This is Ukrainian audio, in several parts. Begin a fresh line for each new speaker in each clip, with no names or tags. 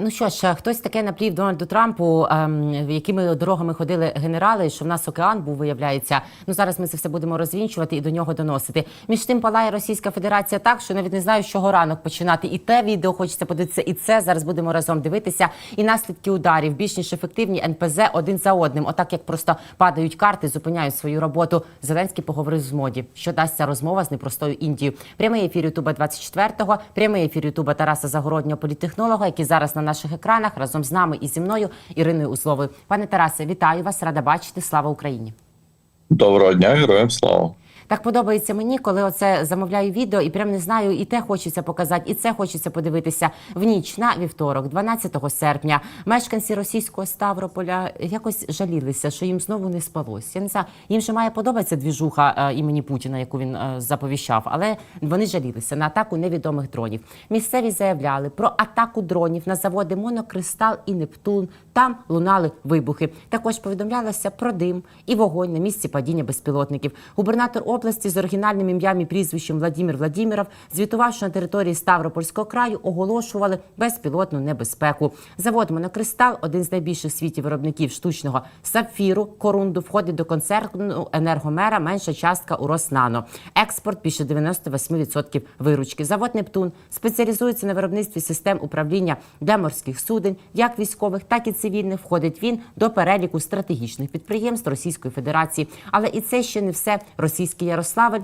Ну що ж, хтось таке наплів Дональду Трампу, ем, якими дорогами ходили генерали, що в нас океан був, виявляється. Ну зараз ми це все будемо розвінчувати і до нього доносити. Між тим палає Російська Федерація так, що навіть не знаю, з чого ранок починати. І те відео хочеться подивитися, і це зараз будемо разом дивитися. І наслідки ударів більш ніж ефективні НПЗ один за одним. Отак як просто падають карти, зупиняють свою роботу. Зеленський поговорив з моді. Що дасть ця розмова з непростою Індією? Прямий ефір Ютуба 24-го, прямий ефір Ютуба Тараса Загороднього, політехнолога, який зараз на наших екранах разом з нами і зі мною Іриною Узловою. Пане Тарасе, вітаю вас, рада бачити. Слава Україні!
Доброго дня, героям слава.
Так подобається мені, коли оце замовляю відео, і прям не знаю, і те хочеться показати, і це хочеться подивитися в ніч на вівторок, 12 серпня. Мешканці російського Ставрополя якось жалілися, що їм знову не спалось. Я не знаю, їм же має подобатися двіжуха е, імені Путіна, яку він е, заповіщав, але вони жалілися на атаку невідомих дронів. Місцеві заявляли про атаку дронів на заводи Монокристал і Нептун. Там лунали вибухи. Також повідомлялося про дим і вогонь на місці падіння безпілотників. Губернатор області з оригінальним ім'ям і прізвищем Владимир Владимиров, звітував, що на території Ставропольського краю оголошували безпілотну небезпеку. Завод Монокристал, один з найбільших в світі виробників штучного сапфіру, корунду, входить до концерну енергомера. Менша частка у Роснано. Експорт більше 98% виручки. Завод Нептун спеціалізується на виробництві систем управління для морських суден, як військових, так і цивільних. Входить він до переліку стратегічних підприємств Російської Федерації. Але і це ще не все. Російський Ярославль.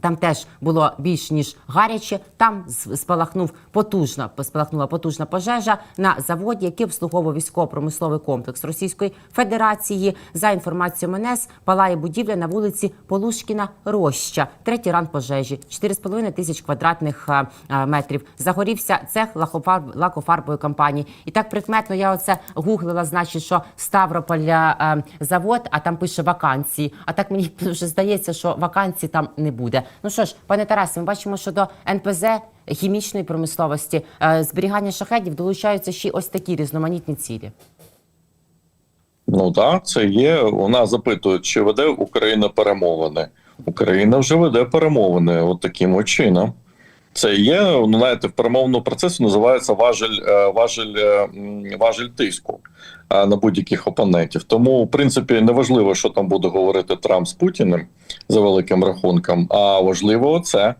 Там теж було більш ніж гаряче. Там спалахнув потужна спалахнула потужна пожежа на заводі, який обслуговував військово-промисловий комплекс Російської Федерації. За інформацією МНС, палає будівля на вулиці Полушкіна Роща. Третій ран пожежі, 4,5 тисяч квадратних е, е, метрів. Загорівся цех лакофарб, лакофарбової компанії. І так прикметно я оце гуглила, значить, що Ставрополя е, завод, а там пише вакансії. А так мені вже здається, що вакансій там не буде. Ну що ж, пане Тарасе, ми бачимо, що до НПЗ хімічної промисловості е, зберігання шахедів долучаються ще ось такі різноманітні цілі.
Ну так, це є. Вона запитує, чи веде Україна перемовини. Україна вже веде перемовини от таким чином. Це є, ну знаєте, в перемовному процесі називається важель, е, важель, е, важель тиску е, на будь-яких опонентів. Тому, в принципі, не важливо, що там буде говорити Трамп з Путіним за великим рахунком, а важливо це.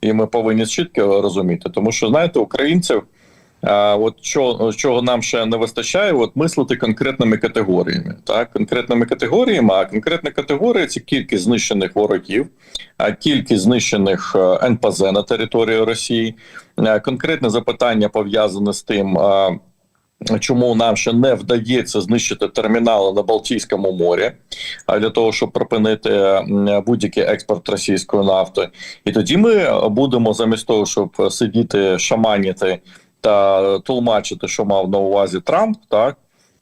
І ми повинні чітко розуміти, тому що знаєте, українців. От що, чого нам ще не вистачає, от мислити конкретними категоріями. Так, конкретними категоріями, а конкретна категорія це кількість знищених ворогів, а кількість знищених е, НПЗ на території Росії. Е, Конкретне запитання пов'язане з тим. Чому нам ще не вдається знищити термінали на Балтійському морі, а для того, щоб припинити будь-який експорт російської нафти, і тоді ми будемо замість того, щоб сидіти шаманіти та тлумачити, що мав на увазі Трамп, так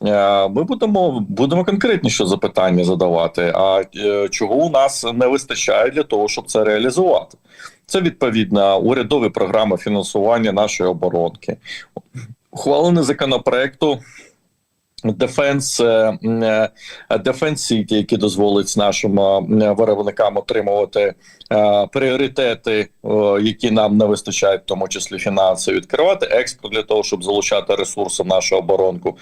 е, ми будемо будемо конкретніше запитання задавати. А е, чого у нас не вистачає для того, щоб це реалізувати? Це відповідна урядові програми фінансування нашої оборонки. Ухвалений законопроекту Е, Defense City, який дозволить нашим виробникам отримувати е, пріоритети, які нам не вистачають, в тому числі фінансові, відкривати експорт для того, щоб залучати ресурси в нашу оборонку.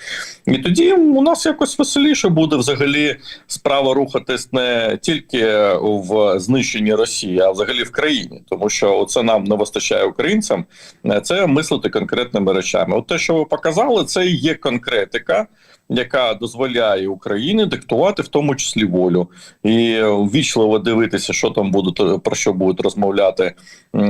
І тоді у нас якось веселіше буде взагалі справа рухатись не тільки в знищенні Росії, а взагалі в країні, тому що це нам не вистачає українцям. е, Це мислити конкретними речами. От те, що ви показали, це і є конкретика яка дозволяє Україні диктувати в тому числі волю і ввічливо дивитися, що там будуть про що будуть розмовляти. е,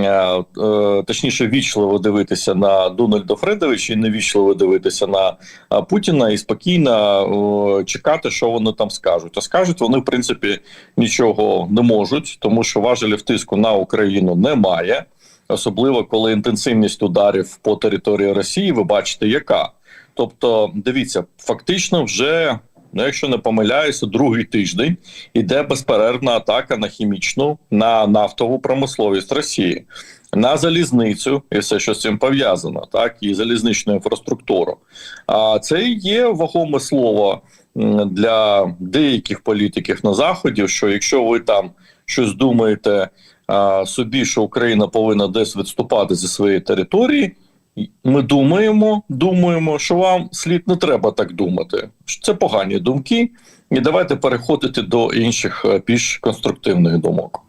е, Точніше, ввічливо дивитися на Дональда Фредовича і невічливо дивитися на е, Путіна і спокійно чекати, що вони там скажуть. А скажуть вони, в принципі, нічого не можуть, тому що важелів тиску на Україну немає. Особливо коли інтенсивність ударів по території Росії, ви бачите, яка. Тобто, дивіться, фактично, вже, ну якщо не помиляюся, другий тиждень іде безперервна атака на хімічну, на нафтову промисловість Росії, на залізницю і все, що з цим пов'язано, так і залізничну інфраструктуру. А це є вагоме слово для деяких політиків на заході. Що якщо ви там щось думаєте а, собі, що Україна повинна десь відступати зі своєї території. Ми думаємо, думаємо, що вам слід не треба так думати. Це погані думки, і давайте переходити до інших е, більш конструктивних думок.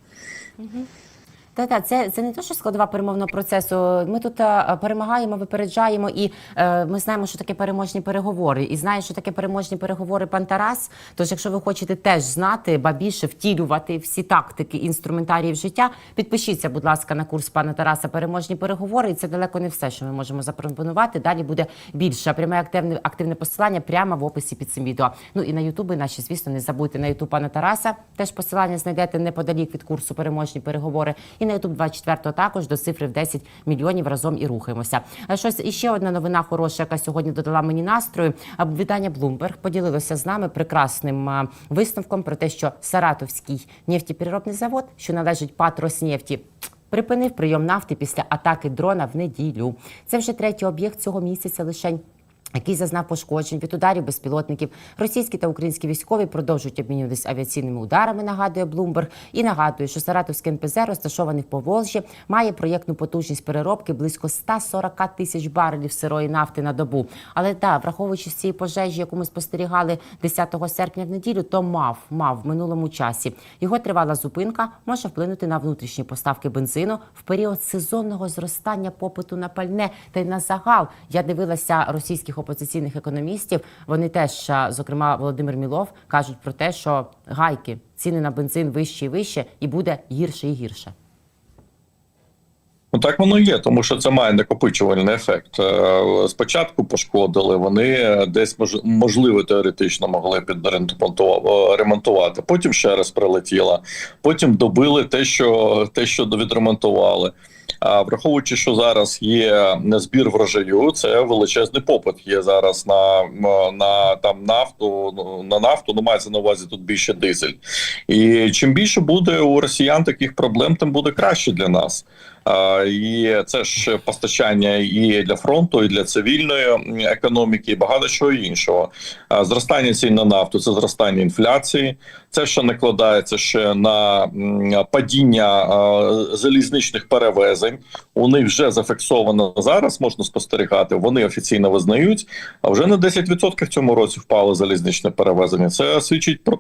Та та це, це не те, що складова перемовного процесу. Ми тут е, перемагаємо, випереджаємо, і е, ми знаємо, що таке переможні переговори. І знає, що таке переможні переговори пан Тарас. Тож, якщо ви хочете теж знати, ба більше втілювати всі тактики інструментарії в життя, підпишіться, будь ласка, на курс пана Тараса переможні переговори. І це далеко не все, що ми можемо запропонувати. Далі буде більше. Пряме активне активне посилання прямо в описі під цим відео. Ну і на Ютуби наші, звісно, не забудьте на Ютуб пана Тараса. Теж посилання знайдете неподалік від курсу переможні переговори. І на Ютуб 24 також до цифри в 10 мільйонів разом і рухаємося. А щось іще одна новина хороша, яка сьогодні додала мені настрою. А Видання Bloomberg поділилося з нами прекрасним висновком про те, що Саратовський нефтепереробний завод, що належить ПАТ «Роснефті», припинив прийом нафти після атаки дрона в неділю. Це вже третій об'єкт цього місяця лишень. Який зазнав пошкоджень від ударів безпілотників, російські та українські військові продовжують обмінюватись авіаційними ударами. Нагадує Блумберг і нагадує, що Саратовський НПЗ, розташований в Поволжі, має проєктну потужність переробки близько 140 тисяч барелів сирої нафти на добу. Але так, враховуючи цієї пожежі, яку ми спостерігали 10 серпня в неділю, то мав мав в минулому часі. Його тривала зупинка може вплинути на внутрішні поставки бензину в період сезонного зростання попиту на пальне та й на загал. Я дивилася російських опозиційних економістів. Вони теж, зокрема, Володимир Мілов, кажуть про те, що гайки ціни на бензин вищі і вище, і буде гірше і гірше.
Ну так воно є, тому що це має накопичувальний ефект. Е, Спочатку пошкодили, вони десь мож- можливо теоретично могли підремонтувати, ремонтувати. Потім ще раз прилетіло. Потім добили те, що те, що відремонтували. А враховуючи, що зараз є збір врожаю, це величезний попит. Є зараз на, на там нафту, на нафту, ну мається на увазі тут більше дизель. І чим більше буде у росіян таких проблем, тим буде краще для нас. І це ж постачання і для фронту, і для цивільної економіки, і багато чого іншого. Зростання цін на нафту це зростання інфляції. Це ще накладається ще на падіння залізничних перевезень. У них вже зафіксовано зараз. Можна спостерігати. Вони офіційно визнають. А вже на 10% в цьому році впало залізничне перевезення. Це свідчить про,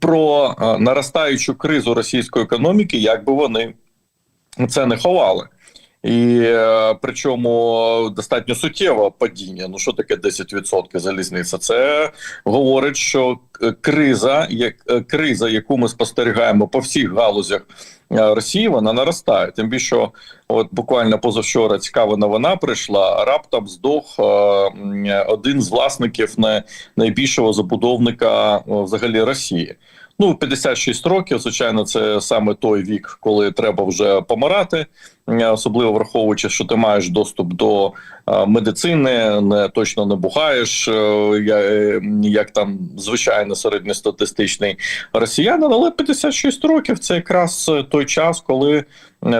про наростаючу кризу російської економіки, як би вони це не ховали. І е, причому достатньо суттєве падіння. Ну що таке 10% залізниця? Це говорить, що криза, як е, криза, яку ми спостерігаємо по всіх галузях е, Росії, вона наростає. Тим більше, от буквально позавчора цікава новина прийшла. Раптом здох е, один з власників найбільшого забудовника е, взагалі Росії. Ну, 56 років, звичайно, це саме той вік, коли треба вже помирати, особливо враховуючи, що ти маєш доступ до медицини, не точно не бухаєш, е, е, як там звичайно середньостатистичний росіянин, але 56 років це якраз е, той час, коли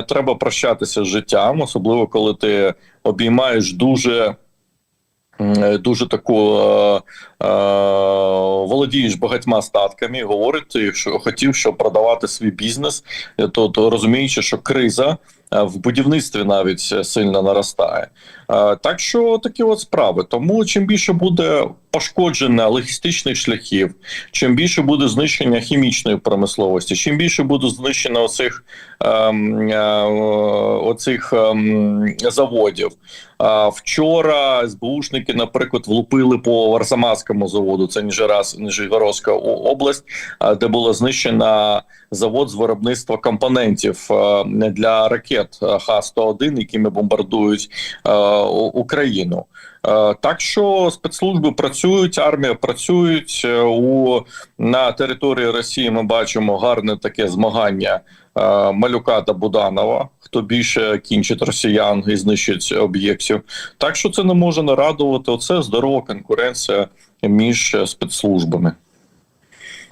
треба прощатися з життям, особливо коли ти обіймаєш дуже. М, Дуже таку е, е, володієш багатьма статками, говорить, що хотів, щоб продавати свій бізнес, е, то, то розуміючи, що криза е, в будівництві навіть е, сильно наростає. Е, Так що такі от справи. Тому чим більше буде пошкодження логістичних шляхів, чим більше буде знищення хімічної промисловості, чим більше буде знищено оцих, ем, е, оцих ем, заводів. Вчора СБУшники, наприклад, влупили по Арзамаському заводу, це Ніжераз, Ніжегородська область, де було знищено завод з виробництва компонентів для ракет а, Х-101, якими бомбардують а, Україну. Е, Так що спецслужби працюють, армія працюють Е, у на території Росії. Ми бачимо гарне таке змагання е, Малюка та Буданова. Хто більше кінчить росіян і знищить об'єктів? Так що це не може не радувати. Оце здорова конкуренція між е,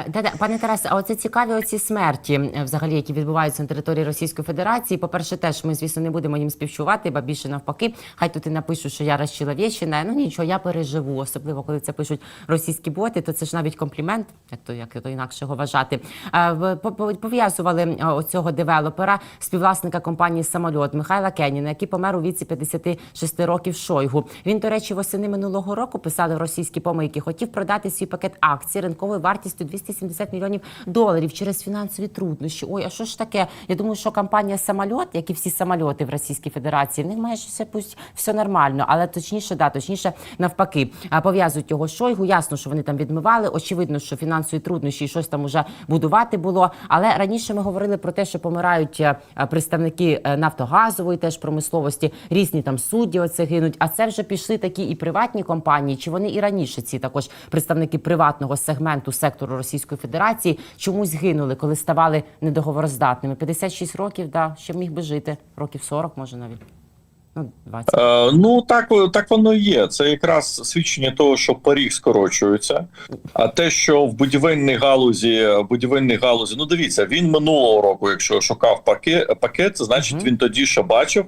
спецслужбами.
Да-да, пане Тарасе, а оце цікаві оці смерті, е, взагалі, які відбуваються на території Російської Федерації. По-перше, теж ми, звісно, не будемо їм співчувати, ба більше навпаки. Хай тут і напишуть, що я розчеловєщена. Ну нічого, я переживу. Особливо, коли це пишуть російські боти, то це ж навіть комплімент, як то як то інакше його вважати. Е, по- по- Пов'язували е, оцього девелопера, співвласника компанії Самольот Михайла Кеніна, який помер у віці 56 років Шойгу. Він, до речі, восени минулого року писали в російські помийки. Хотів продати свій пакет акцій ринковою вартістю 270 мільйонів доларів через фінансові труднощі. Ой, а що ж таке? Я думаю, що компанія самольот, як і всі самольоти в Російській Федерації, в них майже все пусть все нормально, але точніше, да, точніше навпаки, пов'язують його Шойгу. Ясно, що вони там відмивали. Очевидно, що фінансові труднощі і щось там уже будувати було. Але раніше ми говорили про те, що помирають е, е, представники е, нафтогазової теж промисловості, різні там судді оце гинуть. А це вже пішли такі і приватні компанії, чи вони і раніше ці також представники приватного сегменту сектору Російської Федерації чомусь гинули, коли ставали недоговороздатними. 56 років, да, ще міг би жити, років 40, може навіть. Ну, 20.
Е, ну так, так воно і є. Це якраз свідчення того, що поріг скорочується. А те, що в будівельній галузі, будівельній галузі, ну дивіться, він минулого року, якщо шукав пакет, пакет це значить
Мгм.
він тоді ще бачив,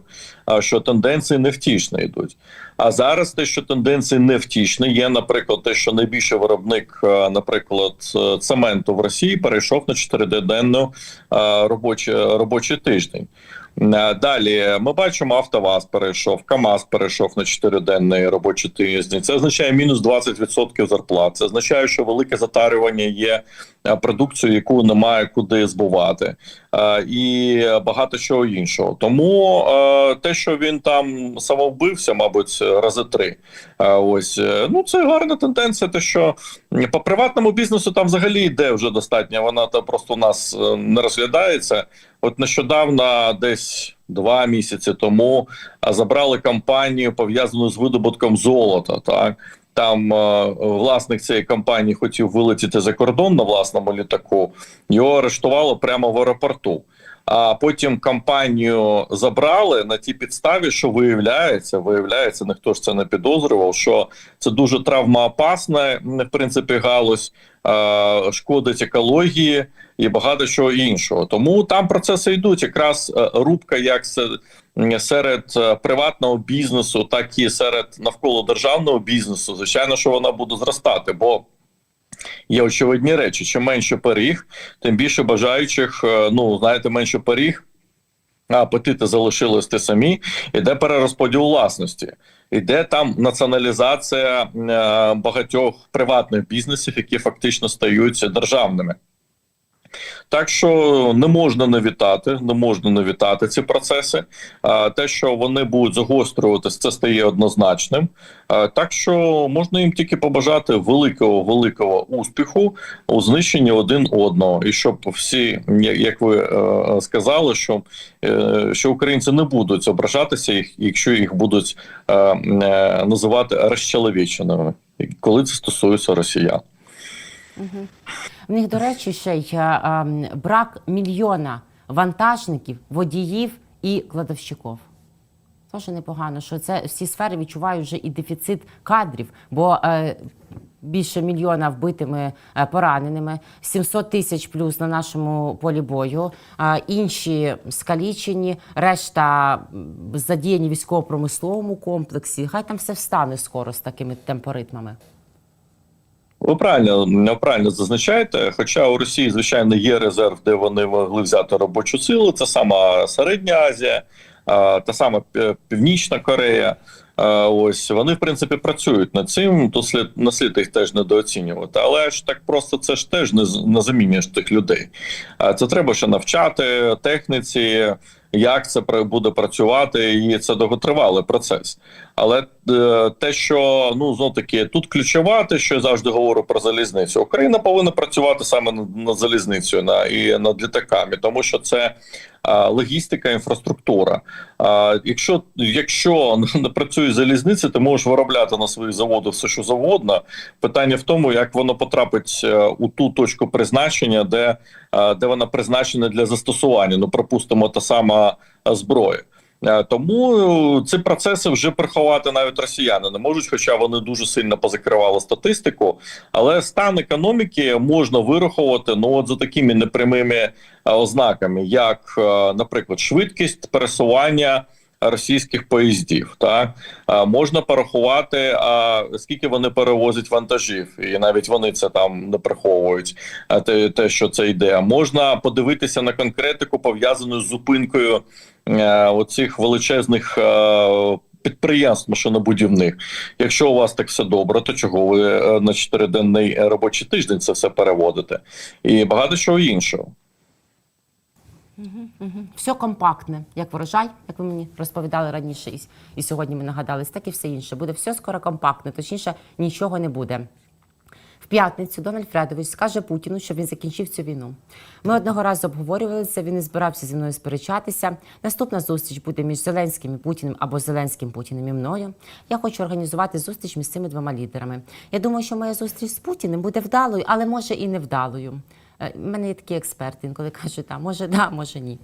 що тенденції невтішні йдуть. А зараз те, що тенденції невтішні, є, наприклад, те, що найбільший виробник, е, наприклад, е, цементу в Росії перейшов на 4-денну робочий, робочий тиждень. Е, Далі ми бачимо, Автоваз перейшов, КАМАЗ перейшов на 4-денний робочий тиждень. Це означає мінус 20% зарплат. Це означає, що велике затарювання є е, продукцією, яку немає куди збувати, і багато чого іншого. Тому е, те, що він там самовбився, мабуть, рази три. Е, Ось е, ну це гарна тенденція. Те, що по приватному бізнесу там взагалі йде вже достатньо. Вона там просто у нас е, не розглядається. От нещодавно, десь два місяці тому, забрали компанію пов'язану з видобутком золота. Так там е, власник цієї компанії хотів вилетіти за кордон на власному літаку. Його арештувало прямо в аеропорту. А потім компанію забрали на тій підставі, що виявляється, виявляється, ніхто ж це не підозрював, що це дуже травмоопасна, в принципі, галузь, е, шкодить екології і багато чого іншого. Тому там процеси йдуть. Якраз е, рубка, як м, серед е, приватного бізнесу, так і серед навколо державного бізнесу. Звичайно, що вона буде зростати, бо. Є очевидні речі. Чим менше пиріг, тим більше бажаючих, е, ну знаєте, менше пиріг, а апетити залишились ті самі. Іде перерозподіл власності, іде там націоналізація е, багатьох приватних бізнесів, які фактично стають державними. Так що не можна не вітати, не можна не вітати ці процеси. Те, що вони будуть загострюватись, це стає однозначним. Так що можна їм тільки побажати великого великого успіху у знищенні один одного, і щоб всі, як ви е, сказали, що, е, що українці не будуть ображатися, їх, якщо їх будуть е, називати розчеловіченими, коли це стосується росіян.
В них, до речі, ще й е, ем, брак мільйона вантажників, водіїв і кладовщиків. Тоже непогано, що це всі сфери відчувають вже і дефіцит кадрів, бо е, більше мільйона вбитими е, пораненими, 700 тисяч плюс на нашому полі бою, е, інші скалічені, решта задіяні військово-промисловому комплексі. Хай там все встане скоро з такими темпоритмами.
Ви правильно правильно зазначаєте. Хоча у Росії, звичайно, є резерв, де вони могли взяти робочу силу. Це сама Середня Азія, та сама Північна Корея. Ось вони в принципі працюють над цим. То слід слід їх теж недооцінювати. Але ж так просто це ж теж не, не замінюєш тих людей. Це треба ще навчати техніці, як це буде працювати, і це довготривалий процес. Але е, те, що ну знов таки тут ключова, те, що я завжди говорю про залізницю, Україна повинна працювати саме над залізницею на і над літаками, тому що це а, логістика, інфраструктура. А, якщо якщо не працює залізниця, ти можеш виробляти на своїх заводах все, що завгодно. Питання в тому, як воно потрапить е, у ту точку призначення, де, е, де вона призначена для застосування. Ну, припустимо, та сама зброя. Е, Тому ці процеси вже приховати навіть росіяни не можуть, хоча вони дуже сильно позакривали статистику. Але стан економіки можна вирахувати ну от за такими непрямими е, ознаками, як, е, наприклад, швидкість пересування російських поїздів. Так Е, можна порахувати, а скільки вони перевозять вантажів, і навіть вони це там не приховують. Те, те, що це йде, можна подивитися на конкретику пов'язану з зупинкою е, оцих величезних. Е, Підприємств машинобудівних. Якщо у вас так все добре, то чого ви е, на чотириденний робочий тиждень це все переводите? І багато чого іншого.
Все компактне, як врожай, як ви мені розповідали раніше, і, і сьогодні ми нагадались, так і все інше. Буде все скоро компактне, точніше, нічого не буде. В п'ятницю Дональд Фредович скаже Путіну, щоб він закінчив цю війну. Ми одного разу обговорювали це, він не збирався зі мною сперечатися. Наступна зустріч буде між Зеленським і Путіним або Зеленським Путіним і мною. Я хочу організувати зустріч між цими двома лідерами. Я думаю, що моя зустріч з Путіним буде вдалою, але може і невдалою. Е, У мене є такі експерти, інколи кажуть, а може да, може ні.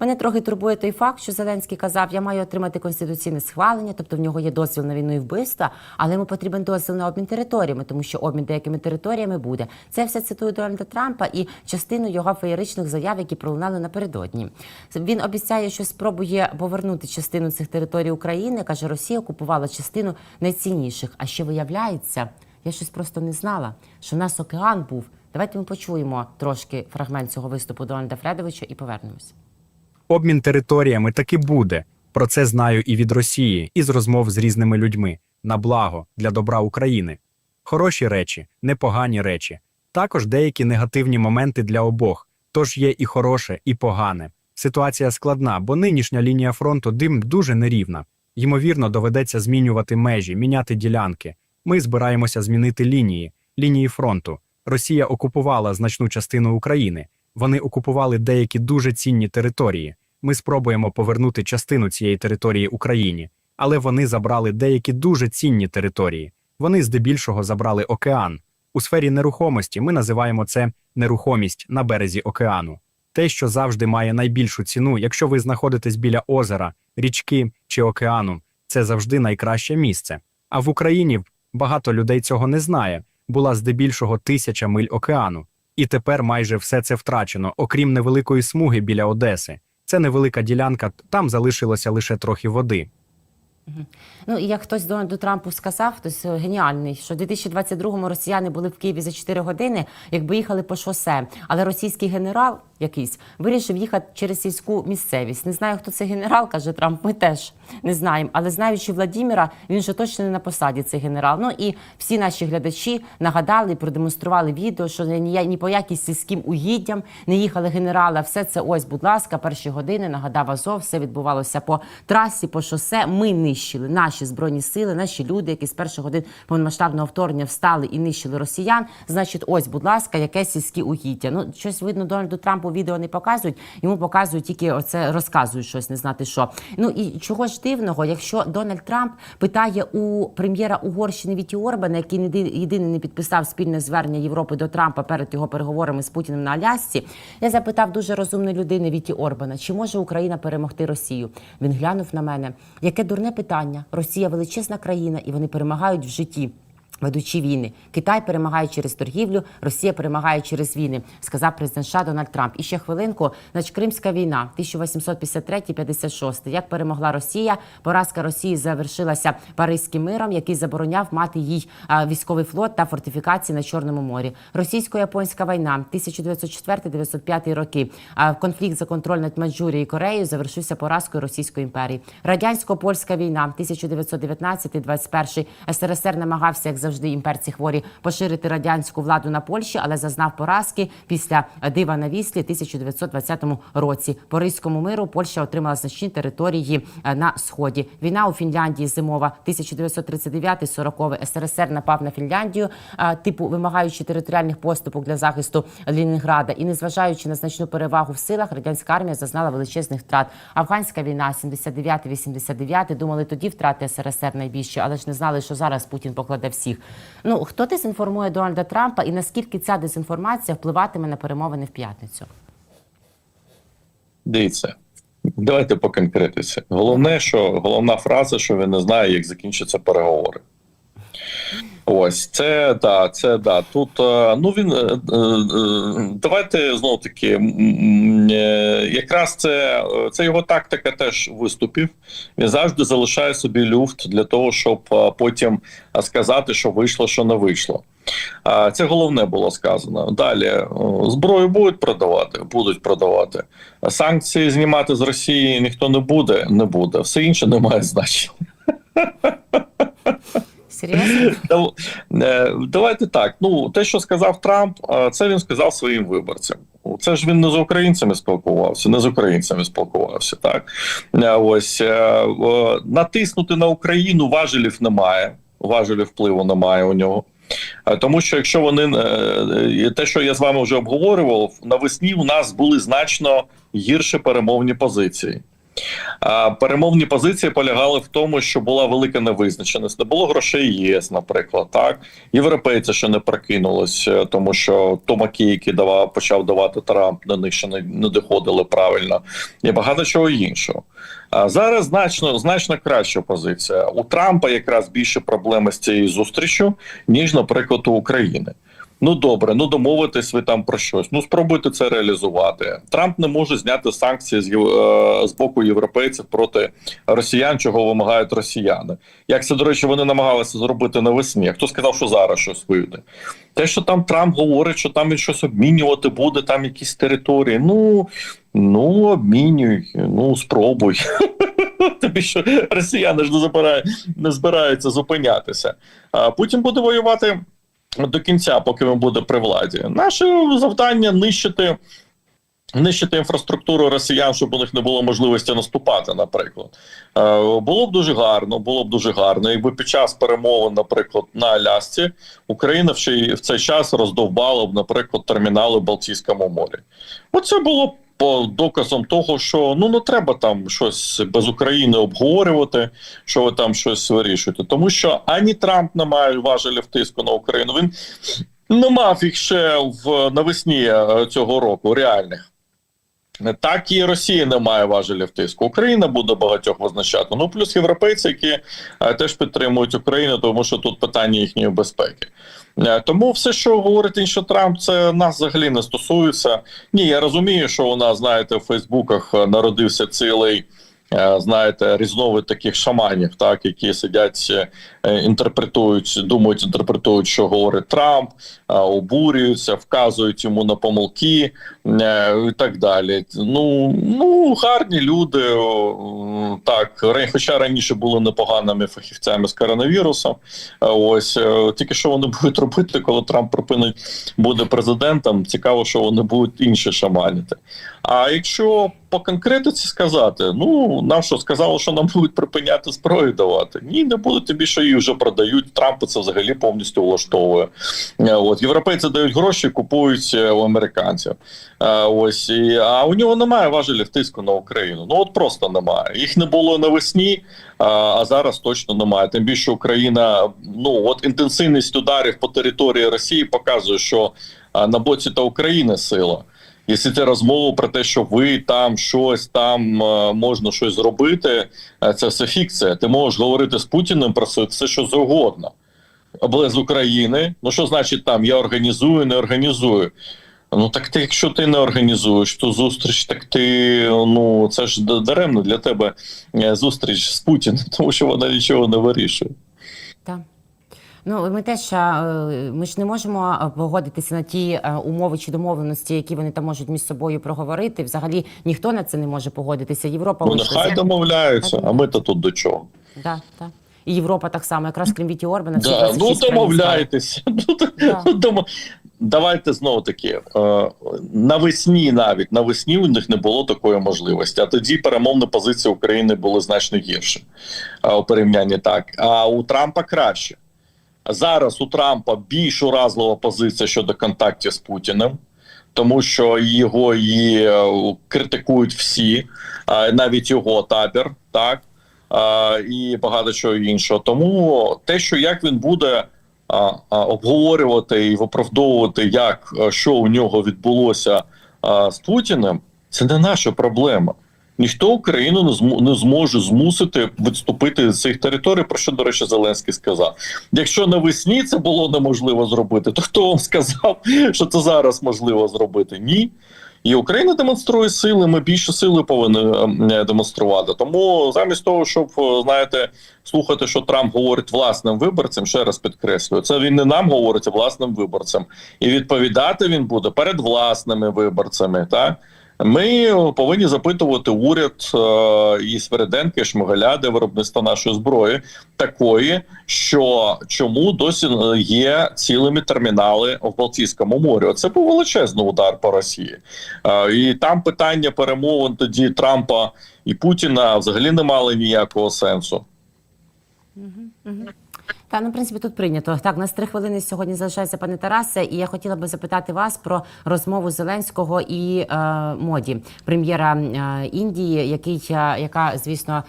Мене трохи турбує той факт, що Зеленський казав, я маю отримати конституційне схвалення, тобто в нього є дозвіл на війну і вбивства, але йому потрібен дозвіл на обмін територіями, тому що обмін деякими територіями буде. Це все цитую Дональда Трампа і частину його феєричних заяв, які пролунали напередодні. Він обіцяє, що спробує повернути частину цих територій України. каже, Росія окупувала частину найцінніших. А ще виявляється, я щось просто не знала, що в нас океан був. Давайте ми почуємо трошки фрагмент цього виступу Дональда Фредовича і повернемось.
Обмін територіями таки буде. Про це знаю і від Росії, і з розмов з різними людьми на благо для добра України. Хороші речі, непогані речі, також деякі негативні моменти для обох. Тож є і хороше, і погане. Ситуація складна, бо нинішня лінія фронту дим дуже нерівна. Ймовірно, доведеться змінювати межі, міняти ділянки. Ми збираємося змінити лінії, лінії фронту. Росія окупувала значну частину України. Вони окупували деякі дуже цінні території. Ми спробуємо повернути частину цієї території Україні, але вони забрали деякі дуже цінні території. Вони здебільшого забрали океан. У сфері нерухомості ми називаємо це нерухомість на березі океану. Те, що завжди має найбільшу ціну, якщо ви знаходитесь біля озера, річки чи океану, це завжди найкраще місце. А в Україні багато людей цього не знає. Була здебільшого тисяча миль океану. І тепер майже все це втрачено, окрім невеликої смуги біля Одеси. Це невелика ділянка, там залишилося лише трохи води.
Ну і як хтось Дональду Трампу сказав, хтось геніальний, що в 2022-му росіяни були в Києві за 4 години, якби їхали по шосе. Але російський генерал якийсь вирішив їхати через сільську місцевість. Не знаю, хто це генерал, каже Трамп. Ми теж не знаємо. Але знаючи Владіміра, він же точно не на посаді цей генерал. Ну і всі наші глядачі нагадали, продемонстрували відео, що ні, ні по якісь сільським угіддям не їхали генерали. Все це ось, будь ласка, перші години нагадав Азов, все відбувалося по трасі, по шосе. Ми нищили наші збройні сили, наші люди, які з перших годин повномасштабного вторгнення встали і нищили росіян. Значить, ось, будь ласка, яке сільські угіддя. Ну щось видно, Дональду Трампу відео не показують. Йому показують тільки оце, розказують щось, не знати що. Ну і чого ж дивного, якщо Дональд Трамп питає у прем'єра Угорщини Віті Орбана, який не єдиний не підписав спільне звернення Європи до Трампа перед його переговорами з Путіним на Алясці. Я запитав дуже розумної людини Віті Орбана, чи може Україна перемогти Росію. Він глянув на мене. Яке дурне питання? Росія величезна країна, і вони перемагають в житті. Ведучи війни, Китай перемагає через торгівлю, Росія перемагає через війни, сказав президент США Дональд Трамп. І ще хвилинку, значить, Кримська війна, 1853-56. Як перемогла Росія? Поразка Росії завершилася Паризьким миром, який забороняв мати їй військовий флот та фортифікації на Чорному морі. Російсько-японська війна, 1904-1905 роки. Конфлікт за контроль над Маньчжурією і Кореєю завершився поразкою Російської імперії. Радянсько-польська війна, 1919-21 СРСР намагався, як завжди, імперці хворі поширити радянську владу на Польщі, але зазнав поразки після дива на Віслі 1920 році. По Ризькому миру Польща отримала значні території е, на сході. Війна у Фінляндії зимова 1939-40 СРСР напав на Фінляндію, е, типу вимагаючи територіальних поступок для захисту Лінінграда. І незважаючи на значну перевагу в силах, радянська армія зазнала величезних втрат. Афганська війна 79-89, Думали, тоді втрати СРСР найбільші, але ж не знали, що зараз Путін покладе всіх. Ну хто дезінформує Дональда Трампа і наскільки ця дезінформація впливатиме на перемовини в п'ятницю?
Дивіться, Давайте по конкретиці. Головне, що головна фраза, що він не знає, як закінчаться переговори. Ось це да, це да. Тут е, ну він е, е, давайте знову таки, якраз це, це його тактика теж виступів. Він завжди залишає собі люфт для того, щоб потім сказати, що вийшло, що не вийшло. Це головне було сказано. Далі зброю будуть продавати, будуть продавати. Санкції знімати з Росії ніхто не буде, не буде. Все інше не має значення.
Серйозно?
Е, Давайте так. Ну, те, що сказав Трамп, е, це він сказав своїм виборцям. Це ж він не з українцями спілкувався, не з українцями спілкувався. Так Е, ось натиснути на Україну важелів немає. Важелів впливу немає у нього. Тому що якщо вони те, що я з вами вже обговорював, навесні у нас були значно гірші перемовні позиції. Перемовні позиції полягали в тому, що була велика невизначеність. Не було грошей ЄС, наприклад, так європейці ще не прокинулись, е, тому що томаки, які давав, почав давати Трамп, на них ще не, не доходили правильно, і багато чого іншого. А зараз значно значно краща позиція. У Трампа якраз більше проблеми з цією зустрічю, ніж, наприклад, у України. Ну добре, ну домовитись ви там про щось. Ну спробуйте це реалізувати. Трамп не може зняти санкції з, е, з боку європейців проти росіян, чого вимагають росіяни. Як це, до речі, вони намагалися зробити навесні. Хто сказав, що зараз щось вийде? Те, що там Трамп говорить, що там він щось обмінювати буде, там якісь території. Ну ну обмінюй, ну спробуй. Тобі що росіяни ж не збирають, не збираються зупинятися. А Путін буде воювати до кінця, поки він буде при владі. Наше завдання нищити. Нищити інфраструктуру росіян, щоб у них не було можливості наступати, наприклад, Е, було б дуже гарно. Було б дуже гарно, якби під час перемовин, наприклад, на Алясці Україна в цей, час роздовбала б, наприклад, термінали в Балтійському морі. Оце було б по доказом того, що ну не треба там щось без України обговорювати, що ви там щось вирішуєте. Тому що ані Трамп не має важелів тиску на Україну. Він не мав їх ще в навесні е, цього року, реальних. Так і Росія не має важелів тиску. Україна буде багатьох визначати. Ну плюс європейці, які е, теж підтримують Україну, тому що тут питання їхньої безпеки. Е, Тому все, що говорить інший Трамп, це нас взагалі не стосується. Ні, я розумію, що у нас, знаєте, в Фейсбуках е, народився цілий. е, Знаєте, різновид таких шаманів, так які сидять, інтерпретують, думають, інтерпретують, що говорить Трамп, обурюються, вказують йому на помилки і так далі. Ну, ну гарні люди, о, так, хоча раніше були непоганими фахівцями з коронавірусом. Е, Ось е, тільки що вони будуть робити, коли Трамп припинить буде президентом. Цікаво, що вони будуть інші шаманіти. А якщо по конкретиці сказати, ну нам що сказали, що нам будуть припиняти зброю давати? Ні, не будуть тобі, що її вже продають. Трампа це взагалі повністю влаштовує. Е, От європейці дають гроші, купують е, у американців. Е, Ось і а у нього немає важелів тиску на Україну. Ну от просто немає. Їх не було навесні, а, зараз точно немає. Тим більше Україна, ну от інтенсивність ударів по території Росії показує, що на боці та України сила. Якщо це розмова про те, що ви там щось там е, можна щось зробити, е, це все фікція. Ти можеш говорити з Путіним про все що завгодно. Але з України, ну що значить там я організую, не організую. Ну так ти, якщо ти не організуєш ту зустріч, так ти ну це ж даремно для тебе е, зустріч з Путіним, тому що вона нічого не вирішує.
Так. Ну, ми теж е, ми ж не можемо погодитися на ті е, умови чи домовленості, які вони там можуть між собою проговорити. Взагалі ніхто на це не може погодитися. Європа
Ну нехай домовляються, а ми то тут до чого?
Да, да. І Європа так само, якраз крім Віті Орбана,
Да, ну
країн
домовляйтеся. Ну,
Да.
Давайте знову таки е, навесні, навіть навесні у них не було такої можливості. А тоді перемовні позиції України були значно гірші е, у порівнянні так. А у Трампа краще. Зараз у Трампа більш уразлива позиція щодо контактів з Путіним. Тому що його і е, критикують всі, навіть його табір, так і багато чого іншого. Тому те, що як він буде обговорювати і виправдовувати, як е, що у нього відбулося з Путіним, це не наша проблема. ніхто Україну не змо- не зможе змусити відступити з цих територій, про що, до речі, Зеленський сказав. Якщо навесні це було неможливо зробити, то хто вам сказав, що це зараз можливо зробити? Ні. І Україна демонструє сили. Ми більше сили повинні е, демонструвати. Тому замість того, щоб е, знаєте, слухати, що Трамп говорить власним виборцям, ще раз підкреслюю, це він не нам говорить, а власним виборцям, і відповідати він буде перед власними виборцями. Так ми повинні запитувати уряд е, і Свериденка, і Шмигаля, де виробництво нашої зброї такої, що чому досі є цілими термінали в Балтійському морі. Це був величезний удар по Росії. Е, І там питання перемовин тоді Трампа і Путіна взагалі не мали ніякого сенсу.
Та ну, в принципі, тут прийнято. Так, у нас три хвилини сьогодні залишається, пане Тарасе. І я хотіла би запитати вас про розмову Зеленського і е, моді, прем'єра е, Індії, який е, яка, звісно.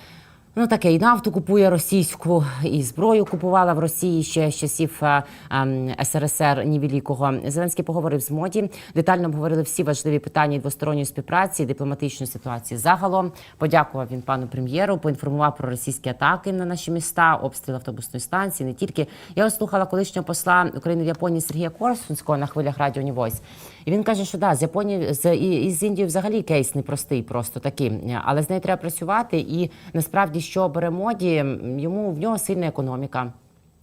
Ну таке і нафту купує російську, і зброю купувала в Росії ще з часів е, ем, СРСР ні великого. Зеленський поговорив з моді. Детально обговорили всі важливі питання двосторонньої співпраці, дипломатичної ситуації. Загалом подякував він пану прем'єру, поінформував про російські атаки на наші міста, обстріл автобусної станції. Не тільки я ось слухала колишнього посла України в Японії Сергія Корсунського на хвилях радіо Нівойс. І він каже, що да, з Японії з і з Індією взагалі кейс непростий, просто такий. Але з нею треба працювати. І насправді, що обере моді, йому в нього сильна економіка.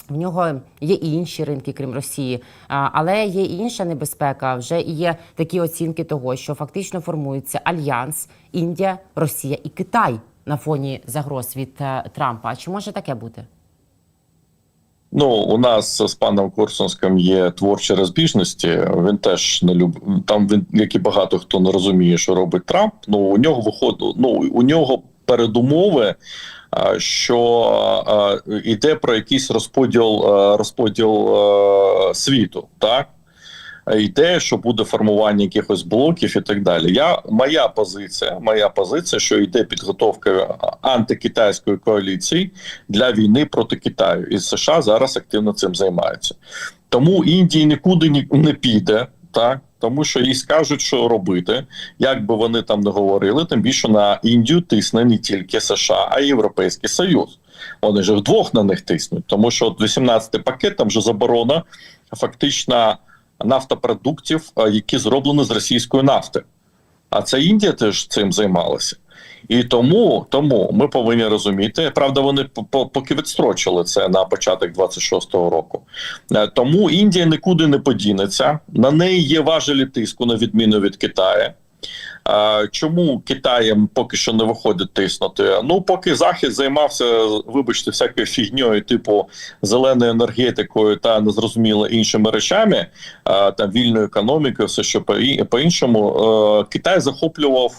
В нього є і інші ринки, крім Росії, але є інша небезпека. Вже і є такі оцінки того, що фактично формується альянс Індія, Росія і Китай на фоні загроз від е, Трампа. Чи може таке бути?
Ну, у нас з паном Корсунським є творчі розбіжності. Він теж не люб... там він, як і багато хто не розуміє, що робить Трамп. Ну у нього виходить, ну у нього передумови, що йде про якийсь розподіл розподіл світу, так. Йде, що буде формування якихось блоків і так далі. Я моя позиція, моя позиція, що йде підготовка антикитайської коаліції для війни проти Китаю, і США зараз активно цим займаються. Тому Індії нікуди не піде, так тому що їй скажуть, що робити, як би вони там не говорили, тим більше на Індію тисне не тільки США, а й Європейський Союз. Вони ж вдвох на них тиснуть, тому що от 18-й пакет там вже заборона фактично нафтопродуктів, е, які зроблені з російської нафти. А це Індія теж цим займалася. І тому, тому ми повинні розуміти, правда, вони по- по- поки відстрочили це на початок 26-го року. Е, Тому Індія нікуди не подінеться. На неї є важелі тиску, на відміну від Китаю. Чому Китаєм поки що не виходить тиснути? Ну, поки Захід займався, вибачте, всякою фігньою, типу зеленою енергетикою та незрозуміло іншими речами, там вільною економікою, все що по по-іншому, е, Китай захоплював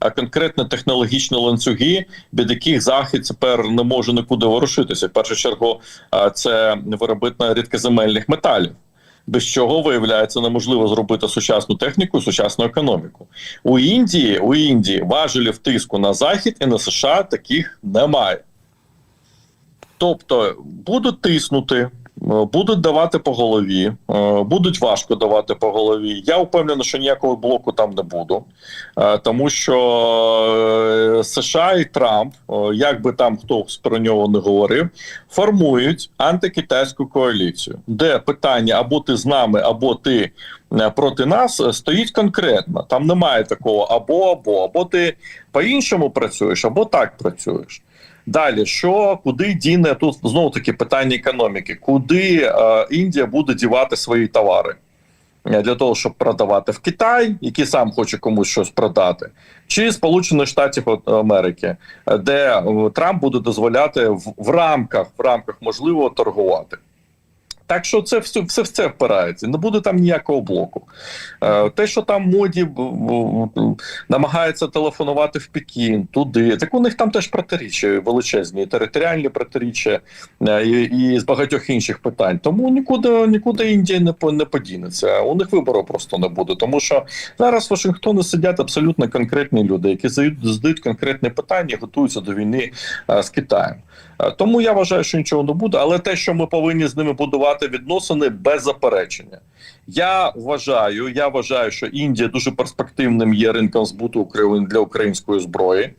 е, конкретно технологічні ланцюги, від яких захід тепер не може нікуди ворушитися. В першу чергу, це виробитна рідкоземельних металів. Без чого виявляється неможливо зробити сучасну техніку, сучасну економіку у Індії. У Індії важелів тиску на захід і на США таких немає. Тобто будуть тиснути, будуть давати по голові, е, будуть важко давати по голові. Я впевнений, що ніякого блоку там не буду, е, тому що е, США і Трамп, е, як би там хтось про нього не говорив, формують антикитайську коаліцію, де питання або ти з нами, або ти е, проти нас е, стоїть конкретно. Там немає такого або або, або ти по-іншому працюєш, або так працюєш. Далі, що куди діне тут знову таки питання економіки, куди е, Індія буде дівати свої товари? Е, для того, щоб продавати в Китай, який сам хоче комусь щось продати, чи Сполучених Штатів Америки, де е, Трамп буде дозволяти в, в рамках в рамках можливого торгувати. Так що це все, все в це впирається. Не буде там ніякого блоку. Е, те, що там моді намагається телефонувати в Пекін, туди. Так у них там теж протиріччя величезні, і територіальні протиріччя е, і, і з багатьох інших питань. Тому нікуди, нікуди Індія не, не подінеться. У них вибору просто не буде. Тому що зараз в Вашингтоні сидять абсолютно конкретні люди, які задають, конкретні питання, і готуються до війни е, з Китаєм. Тому я вважаю, що нічого не буде. Але те, що ми повинні з ними будувати будувати відносини без заперечення. Я вважаю, я вважаю, що Індія дуже перспективним є ринком збуту України для української зброї.